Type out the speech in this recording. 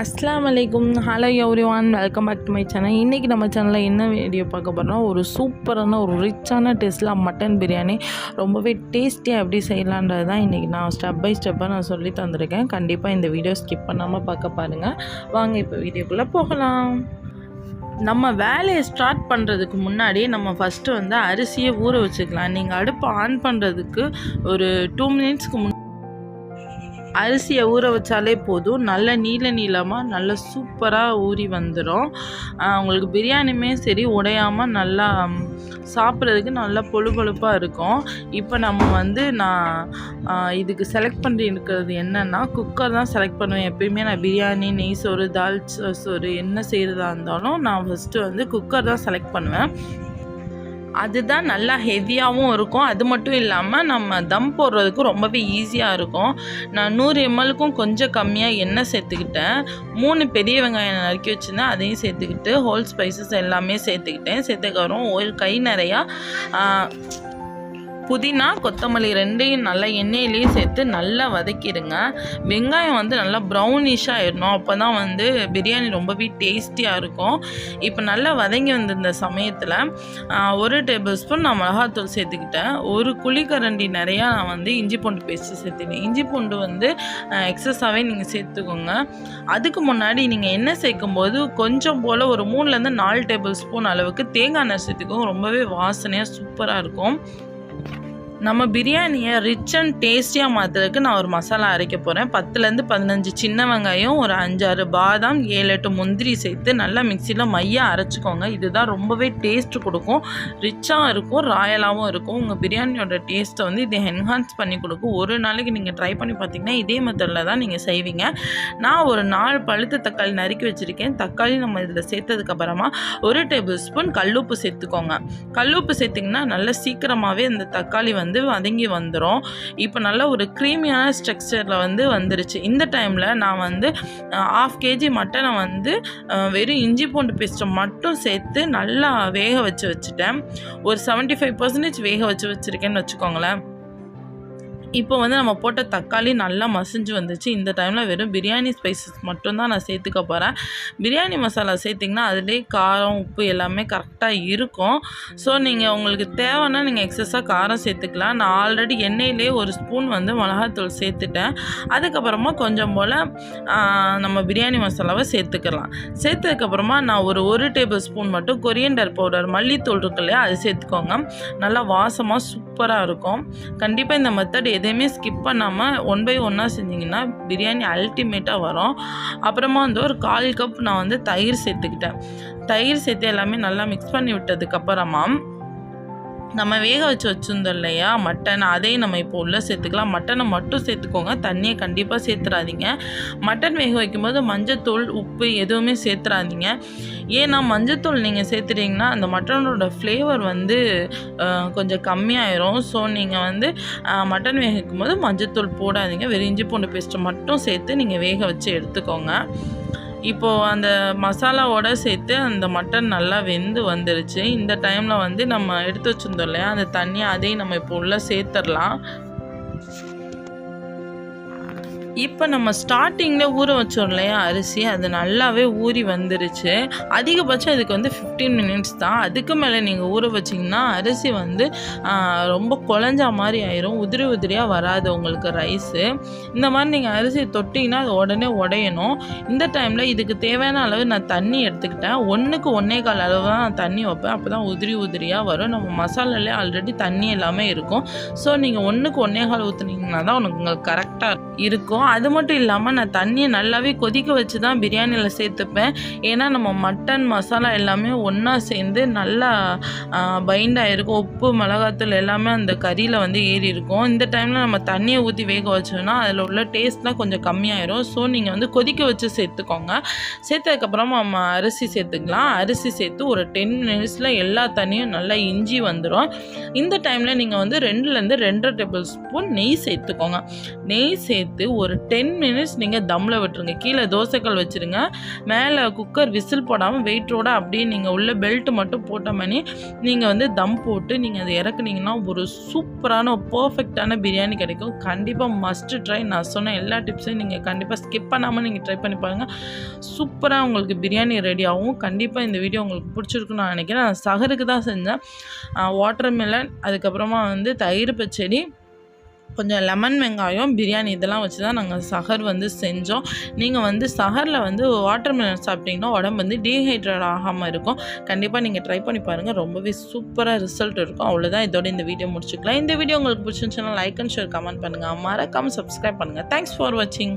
அஸ்லாம் வலைக்கும் hello everyone welcome back to my channel இன்றைக்கி நம்ம சேனலில் என்ன வீடியோ பார்க்க போகிறோம்னா ஒரு சூப்பரான ஒரு ரிச்சான டேஸ்ட்டில் மட்டன் பிரியாணி. ரொம்பவே டேஸ்டியாக எப்படி செய்யலான்றது தான் இன்றைக்கி நான் ஸ்டெப் பை ஸ்டெப்பாக நான் சொல்லி தந்திருக்கேன். கண்டிப்பாக இந்த வீடியோ ஸ்கிப் பண்ணாமல் பார்க்க பாருங்கள் வாங்க இப்போ வீடியோக்குள்ளே போகலாம். நம்ம வேலையை ஸ்டார்ட் பண்ணுறதுக்கு முன்னாடி நம்ம ஃபஸ்ட்டு வந்து அரிசியை ஊற வச்சுக்கலாம். நீங்கள் அடுப்பு ஆன் பண்ணுறதுக்கு ஒரு டூ மினிட்ஸ்க்கு முன் அரிசியை ஊற வச்சாலே போதும். நல்ல நீல நீளமாக நல்ல சூப்பராக ஊறி வந்துடும் உங்களுக்கு பிரியாணியுமே சரி உடையாமல் நல்லா சாப்பிட்றதுக்கு நல்லா பொழு பொழுப்பாக இருக்கும். இப்போ நம்ம வந்து நான் இதுக்கு செலக்ட் பண்ணி இருக்கிறது என்னென்னா குக்கர் தான் செலக்ட் பண்ணுவேன். எப்பயுமே நான் பிரியாணி நெய் சோறு தால் சோறு என்ன செய்கிறதா இருந்தாலும் நான் ஃபஸ்ட்டு வந்து குக்கர் தான் செலக்ட் பண்ணுவேன். அதுதான் நல்லா ஹெவியாகவும் இருக்கும். அது மட்டும் இல்லாமல் நம்ம தம் போடுறதுக்கு ரொம்பவே ஈஸியாக இருக்கும். நான் நூறு எம்எல்க்கும் கொஞ்சம் கம்மியாக எண்ணெய் சேர்த்துக்கிட்டேன். மூணு பெரிய வெங்காயம் நறுக்கி வச்சுருந்தேன். அதையும் சேர்த்துக்கிட்டு ஹோல் ஸ்பைசஸ் எல்லாமே சேர்த்துக்கிட்டேன். சேர்த்துக்கப்புறம் ஒரு கை நிறையா புதினா கொத்தமல்லி ரெண்டையும் நல்லா எண்ணெயிலேயே சேர்த்து நல்லா வதக்கிடுங்க. வெங்காயம் வந்து நல்லா ப்ரௌனிஷாக ஆயிடணும். அப்போ தான் வந்து பிரியாணி ரொம்பவே டேஸ்டியாக இருக்கும். இப்போ நல்லா வதங்கி வந்திருந்த சமயத்தில் ஒரு டேபிள் ஸ்பூன் நான் மிளகாத்தூள் சேர்த்துக்கிட்டேன். ஒரு குழிக்கரண்டி நிறையா நான் வந்து இஞ்சி பூண்டு பேஸ்ட்டு சேர்த்துக்கிட்டேன். இஞ்சி பூண்டு வந்து எக்ஸஸாகவே நீங்கள் சேர்த்துக்கோங்க. அதுக்கு முன்னாடி நீங்கள் எண்ணெய் சேர்க்கும்போது கொஞ்சம் போல் ஒரு மூணுலேருந்து நாலு டேபிள் ஸ்பூன் அளவுக்கு தேங்காய் எண்ணெய் சேர்த்துக்கோங்க. ரொம்பவே வாசனையாக சூப்பராக இருக்கும். நம்ம பிரியாணியை ரிச் அண்ட் டேஸ்டியாக மாற்றுறதுக்கு நான் ஒரு மசாலா அரைக்க போகிறேன் பத்துலேருந்து பதினஞ்சு சின்ன வெங்காயம் ஒரு அஞ்சாறு பாதாம் ஏழு எட்டு முந்திரி சேர்த்து நல்லா மிக்சியில் மையாக அரைச்சிக்கோங்க. இதுதான் ரொம்பவே டேஸ்ட் கொடுக்கும். ரிச்சாக இருக்கும் ராயலாகவும் இருக்கும். உங்கள் பிரியாணியோட டேஸ்ட்டை வந்து இதை என்ஹான்ஸ் பண்ணி கொடுக்கும். ஒரு நாளைக்கு நீங்கள் ட்ரை பண்ணி பார்த்தீங்கன்னா இதே மெத்தடில் தான் நீங்கள் செய்வீங்க. நான் ஒரு நாலு பழுத்த தக்காளி நறுக்கி வச்சுருக்கேன். தக்காளி நம்ம இதில் சேர்த்ததுக்கப்புறமா ஒரு டேபிள் ஸ்பூன் கல்லுப்பு சேர்த்துக்கோங்க. கல்லுப்பு சேர்த்திங்கன்னா நல்லா சீக்கிரமாகவே அந்த தக்காளி வந்து வந்து வதங்கி வந்துடும் இப்போ நல்ல ஒரு க்ரீமியான ஸ்ட்ரக்சரில் வந்து வந்துருச்சு. இந்த டைமில் நான் வந்து ஆஃப் கேஜி மட்டனை வந்து வெறும் இஞ்சி பூண்டு பேஸ்ட்டை மட்டும் சேர்த்து நல்லா வேக வச்சு வச்சுட்டேன். ஒரு 75% ஃபைவ் பர்சன்டேஜ் வேக வச்சு வச்சுருக்கேன்னு வச்சுக்கோங்களேன். இப்போ வந்து நம்ம போட்ட தக்காளி நல்லா மசிஞ்சு வந்துச்சு. இந்த டைமில் வெறும் பிரியாணி ஸ்பைசஸ் மட்டும்தான் நான் சேர்த்துக்க போகிறேன் பிரியாணி மசாலா சேர்த்திங்கன்னா அதுலேயே காரம் உப்பு எல்லாமே கரெக்டாக இருக்கும். ஸோ நீங்கள் உங்களுக்கு தேவைன்னா நீங்கள் எக்ஸஸாக காரம் சேர்த்துக்கலாம். நான் ஆல்ரெடி எண்ணெயிலே ஒரு ஸ்பூன் வந்து மிளகாத்தூள் சேர்த்துட்டேன். அதுக்கப்புறமா கொஞ்சம் போல் நம்ம பிரியாணி மசாலாவை சேர்த்துக்கலாம். சேர்த்ததுக்கப்புறமா நான் ஒரு ஒரு டேபிள் ஸ்பூன் மட்டும் கொரியண்டர் பவுடர் மல்லித்தூள் இருக்கு இல்லையா அது சேர்த்துக்கோங்க. நல்லா வாசமாக சூப்பராக இருக்கும். கண்டிப்பாக இந்த மெத்தட் எதையுமே ஸ்கிப் பண்ணாமல் ஒன் பை ஒன்னாக செஞ்சிங்கன்னா பிரியாணி அல்டிமேட்டாக வரும். அப்புறமா வந்து ஒரு கால் கப் நான் வந்து தயிர் சேர்த்துக்கிட்டேன். தயிர் சேர்த்து எல்லாமே நல்லா மிக்ஸ் பண்ணி விட்டதுக்கப்புறமா நம்ம வேக வச்சு வச்சுருந்தோம் இல்லையா? மட்டன் அதையும் நம்ம இப்போ உள்ளே சேர்த்துக்கலாம். மட்டனை மட்டும் சேர்த்துக்கோங்க. தண்ணியை கண்டிப்பாக சேர்த்துறாதீங்க. மட்டன் வேக வைக்கும்போது மஞ்சத்தூள் உப்பு எதுவுமே சேர்த்துறாதீங்க. ஏன்னா மஞ்சத்தூள் நீங்கள் சேர்த்துட்டீங்கன்னா அந்த மட்டனோட ஃப்ளேவர் வந்து கொஞ்சம் கம்மியாயிரும். ஸோ நீங்கள் வந்து மட்டன் வேக வைக்கும்போது மஞ்சத்தூள் போடாதீங்க. வெறும் இஞ்சி பூண்டு பேஸ்ட்டை மட்டும் சேர்த்து நீங்கள் வேக வச்சு எடுத்துக்கோங்க. இப்போது அந்த மசாலாவோட சேர்த்து அந்த மட்டன் நல்லா வெந்து வந்துருச்சு. இந்த டைமில் வந்து நம்ம எடுத்து வச்சுருந்தோம் இல்லையா அந்த தண்ணியை அதையும் நம்ம இப்போ உள்ளே சேர்த்துடலாம். இப்போ நம்ம ஸ்டார்டிங்கில் ஊற வச்சோம் இல்லையா அரிசி? அது நல்லாவே ஊறி வந்துருச்சு. அதிகபட்சம் இதுக்கு வந்து 15 மினிட்ஸ் தான். அதுக்கு மேலே நீங்கள் ஊற வச்சிங்கன்னா அரிசி வந்து ரொம்ப குழஞ்சா மாதிரி ஆயிரும். உதிரி உதிரியாக வராது உங்களுக்கு ரைஸு இந்த மாதிரி நீங்கள் அரிசி தொட்டிங்கன்னா அது உடனே உடையணும். இந்த டைமில் இதுக்கு தேவையான அளவு நான் தண்ணி எடுத்துக்கிட்டேன். ஒன்றுக்கு ஒன்றே கால் அளவு தான் நான் தண்ணி வைப்பேன். அப்போ தான் உதிரி உதிரியாக வரும். நம்ம மசாலாலே ஆல்ரெடி தண்ணி எல்லாமே இருக்கும். ஸோ நீங்கள் ஒன்றுக்கு ஒன்றே கால் ஊற்றுனீங்கன்னா தான் உனக்கு உங்களுக்கு கரெக்டாக இருக்கும். அது மட்டும் இல்லாமல் நான் தண்ணியை நல்லாவே கொதிக்க வச்சு தான் பிரியாணியில் சேர்த்துப்பேன். ஏன்னா நம்ம மட்டன் மசாலா எல்லாமே ஒன்றா சேர்ந்து நல்லா பைண்ட் ஆகிருக்கும் உப்பு மிளகாத்தூள் எல்லாமே அந்த கறியில் வந்து ஏறி இருக்கும். இந்த டைமில் நம்ம தண்ணியை ஊற்றி வேக வச்சோம்னா அதில் உள்ள டேஸ்ட்லாம் கொஞ்சம் கம்மியாயிரும். ஸோ நீங்கள் வந்து கொதிக்க வச்சு சேர்த்துக்கோங்க. சேர்த்ததுக்கப்புறமா நம்ம அரிசி சேர்த்துக்கலாம். அரிசி சேர்த்து ஒரு டென் மினிட்ஸில் எல்லா தண்ணியும் நல்லா இஞ்சி வந்துடும் இந்த டைமில் நீங்கள் வந்து ரெண்டுலேருந்து ரெண்டரை டேபிள் ஸ்பூன் நெய் சேர்த்துக்கோங்க. நெய் சேர்த்து ஒரு டென் மினிட்ஸ் நீங்கள் தம்மில் விட்டுருங்க. கீழே தோசைக்கல் வச்சுருங்க. மேலே குக்கர் விசில் போடாமல் வெயிட்டோட அப்படியே நீங்கள் உள்ள பெல்ட் மட்டும் போட்ட மாதிரி நீங்கள் வந்து தம் போட்டு நீங்கள் அதை இறக்குனீங்கன்னா ஒரு சூப்பரான பர்ஃபெக்டான பிரியாணி கிடைக்கும். கண்டிப்பாக மஸ்ட்டு ட்ரை நான் சொன்ன எல்லா டிப்ஸையும் நீங்கள் கண்டிப்பாக ஸ்கிப் பண்ணாமல் நீங்கள் ட்ரை பண்ணி பாருங்கள் சூப்பராக உங்களுக்கு பிரியாணி ரெடி ஆகும். கண்டிப்பாக இந்த வீடியோ உங்களுக்கு பிடிச்சிருக்குன்னு நான் நினைக்கிறேன். நான் சகருக்கு தான் செஞ்சேன். வாட்டர் மெலன் அதுக்கப்புறமா வந்து தயிர் பச்சடி கொஞ்சம் லெமன் வெங்காயம் பிரியாணி இதெல்லாம் வச்சு தான் நாங்கள் சஹர் வந்து செஞ்சோம். நீங்கள் வந்து சஹரில் வந்து வாட்டர் மெலன் சாப்பிட்டிங்கன்னா உடம்பு வந்து டீஹைட்ரேட் ஆகாமல் இருக்கும். கண்டிப்பாக நீங்கள் ட்ரை பண்ணி பாருங்கள் ரொம்பவே சூப்பராக ரிசல்ட் இருக்கும். அவ்வளோதான் இதோட இந்த வீடியோ முடிச்சுக்கலாம். இந்த வீடியோ உங்களுக்கு பிடிச்சிருந்துச்சுன்னா லைக் அண்ட் ஷேர் கமெண்ட் பண்ணுங்கள் மறக்காமல் சப்ஸ்கிரைப் பண்ணுங்கள் தேங்க்ஸ் ஃபார் வாட்சிங்